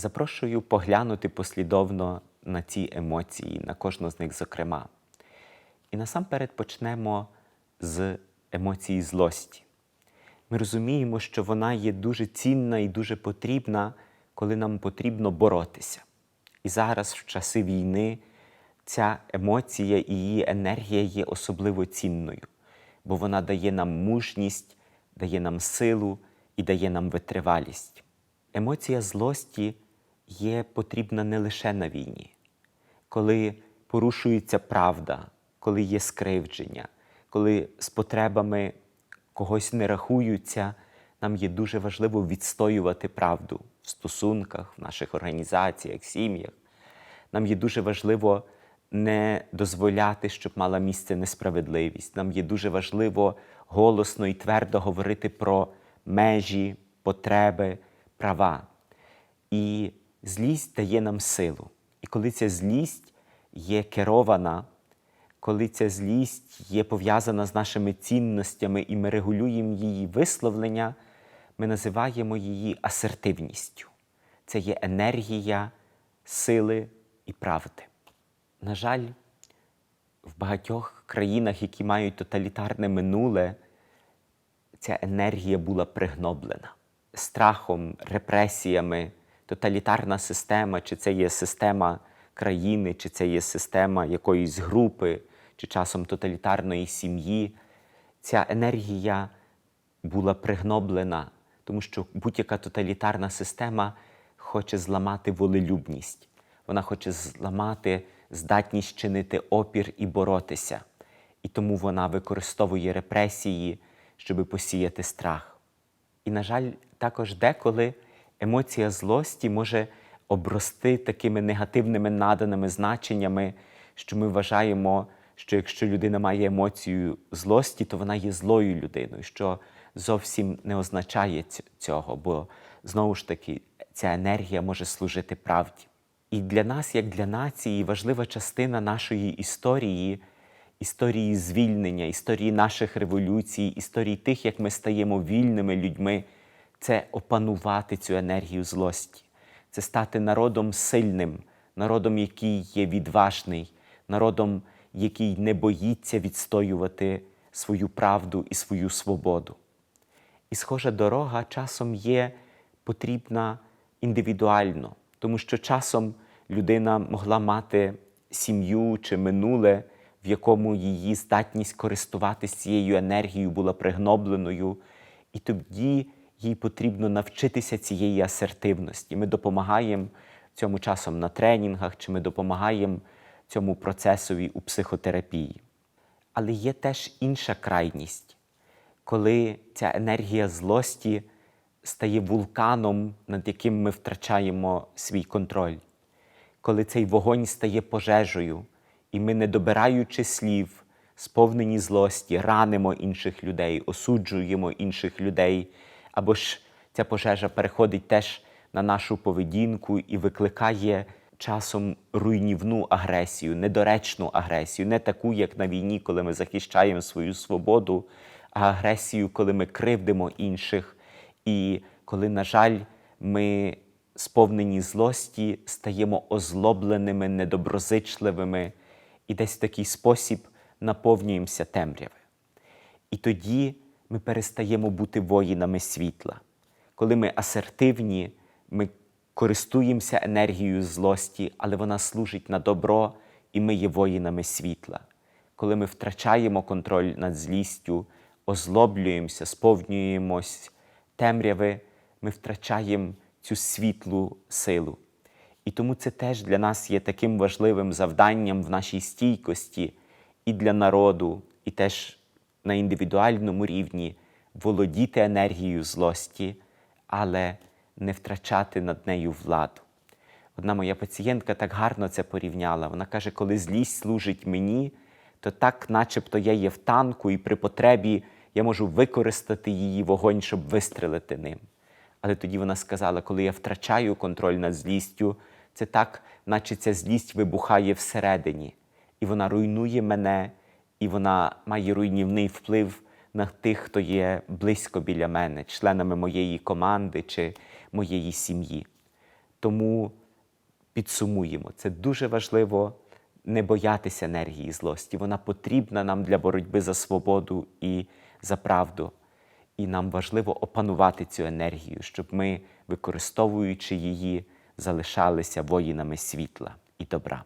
Запрошую поглянути послідовно на ці емоції, на кожну з них, зокрема. І насамперед почнемо з емоції злості. Ми розуміємо, що вона є дуже цінна і дуже потрібна, коли нам потрібно боротися. І зараз, в часи війни, ця емоція і її енергія є особливо цінною, бо вона дає нам мужність, дає нам силу і дає нам витривалість. Емоція злості є потрібна не лише на війні, коли порушується правда, коли є скривдження, коли з потребами когось не рахуються, нам є дуже важливо відстоювати правду в стосунках, в наших організаціях, сім'ях. Нам є дуже важливо не дозволяти, щоб мала місце несправедливість. Нам є дуже важливо голосно і твердо говорити про межі, потреби, права. І злість дає нам силу. І коли ця злість є керована, коли ця злість є пов'язана з нашими цінностями і ми регулюємо її висловлення, ми називаємо її асертивністю. Це є енергія сили і правди. На жаль, в багатьох країнах, які мають тоталітарне минуле, ця енергія була пригноблена страхом, репресіями, тоталітарна система, чи це є система країни, чи це є система якоїсь групи, чи часом тоталітарної сім'ї. Ця енергія була пригноблена, тому що будь-яка тоталітарна система хоче зламати волелюбність, вона хоче зламати здатність чинити опір і боротися. І тому вона використовує репресії, щоб посіяти страх. І, на жаль, також деколи емоція злості може обрости такими негативними наданими значеннями, що ми вважаємо, що якщо людина має емоцію злості, то вона є злою людиною, що зовсім не означає цього, бо знову ж таки ця енергія може служити правді. І для нас, як для нації, важлива частина нашої історії, історії звільнення, історії наших революцій, історії тих, як ми стаємо вільними людьми, це опанувати цю енергію злості, це стати народом сильним, народом, який є відважний, народом, який не боїться відстоювати свою правду і свою свободу. І схожа дорога часом є потрібна індивідуально, тому що часом людина могла мати сім'ю чи минуле, в якому її здатність користуватися цією енергією була пригнобленою, і тоді їй потрібно навчитися цієї асертивності. Ми допомагаємо цьому часом на тренінгах, чи ми допомагаємо цьому процесові у психотерапії. Але є теж інша крайність, коли ця енергія злості стає вулканом, над яким ми втрачаємо свій контроль, коли цей вогонь стає пожежею, і ми, не добираючи слів, сповнені злості, ранимо інших людей, осуджуємо інших людей, або ж ця пожежа переходить теж на нашу поведінку і викликає часом руйнівну агресію, недоречну агресію, не таку, як на війні, коли ми захищаємо свою свободу, а агресію, коли ми кривдимо інших, і коли, на жаль, ми сповнені злості, стаємо озлобленими, недоброзичливими і десь в такий спосіб наповнюємося темряви. І тоді ми перестаємо бути воїнами світла. Коли ми асертивні, ми користуємося енергією злості, але вона служить на добро, і ми є воїнами світла. Коли ми втрачаємо контроль над злістю, озлоблюємося, сповнюємось темряви, ми втрачаємо цю світлу силу. І тому це теж для нас є таким важливим завданням в нашій стійкості і для народу, і теж на індивідуальному рівні володіти енергією злості, але не втрачати над нею владу. Одна моя пацієнтка так гарно це порівняла. Вона каже, коли злість служить мені, то так, начебто я є в танку, і при потребі я можу використати її вогонь, щоб вистрелити ним. Але тоді вона сказала, коли я втрачаю контроль над злістю, це так, наче ця злість вибухає всередині, і вона руйнує мене, і вона має руйнівний вплив на тих, хто є близько біля мене, членами моєї команди чи моєї сім'ї. Тому підсумуємо, це дуже важливо не боятися енергії злості. Вона потрібна нам для боротьби за свободу і за правду. І нам важливо опанувати цю енергію, щоб ми, використовуючи її, залишалися воїнами світла і добра.